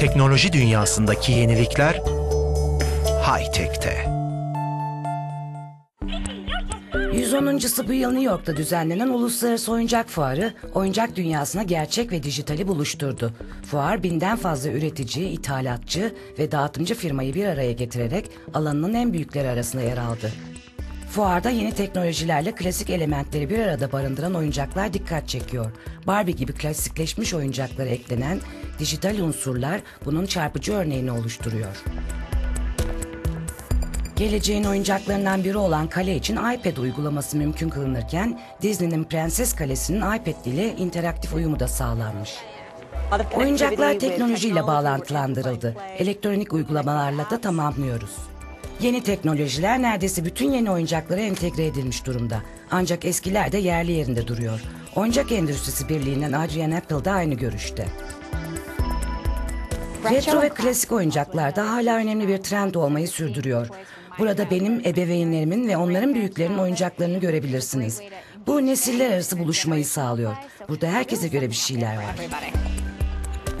Teknoloji dünyasındaki yenilikler high-tech'te. 110.sı bu yıl New York'ta düzenlenen Uluslararası Oyuncak Fuarı, oyuncak dünyasına gerçek ve dijitali buluşturdu. Fuar binden fazla üretici, ithalatçı ve dağıtımcı firmayı bir araya getirerek alanının en büyükleri arasında yer aldı. Fuarda yeni teknolojilerle klasik elementleri bir arada barındıran oyuncaklar dikkat çekiyor. Barbie gibi klasikleşmiş oyuncaklara eklenen dijital unsurlar bunun çarpıcı örneğini oluşturuyor. Geleceğin oyuncaklarından biri olan kale için iPad uygulaması mümkün kılınırken Disney'nin Prenses Kalesi'nin iPad ile interaktif uyumu da sağlanmış. Oyuncaklar teknolojiyle bağlantılandırıldı. Elektronik uygulamalarla da tamamlıyoruz. Yeni teknolojiler neredeyse bütün yeni oyuncaklara entegre edilmiş durumda. Ancak eskiler de yerli yerinde duruyor. Oyuncak Endüstrisi Birliği'nden Adrian Apple da aynı görüşte. Retro ve klasik oyuncaklar da hala önemli bir trend olmayı sürdürüyor. Burada benim ebeveynlerimin ve onların büyüklerinin oyuncaklarını görebilirsiniz. Bu nesiller arası buluşmayı sağlıyor. Burada herkese göre bir şeyler var.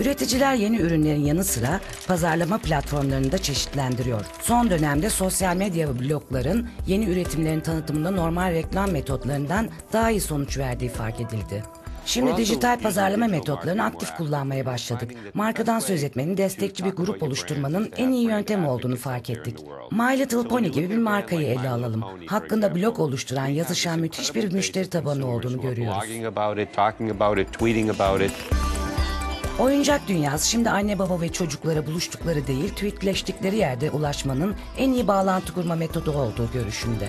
Üreticiler yeni ürünlerin yanı sıra pazarlama platformlarını da çeşitlendiriyor. Son dönemde sosyal medya ve blogların yeni üretimlerin tanıtımında normal reklam metotlarından daha iyi sonuç verdiği fark edildi. Şimdi dijital pazarlama metotlarını aktif kullanmaya başladık. Markadan söz etmenin destekçi bir grup oluşturmanın en iyi yöntem olduğunu fark ettik. My Little Pony gibi bir markayı ele alalım. Hakkında blog oluşturan, yazışan müthiş bir müşteri tabanı olduğunu görüyoruz. Oyuncak dünyası şimdi anne baba ve çocuklara buluştukları değil, tweetleştikleri yerde ulaşmanın en iyi bağlantı kurma metodu olduğu görüşünde.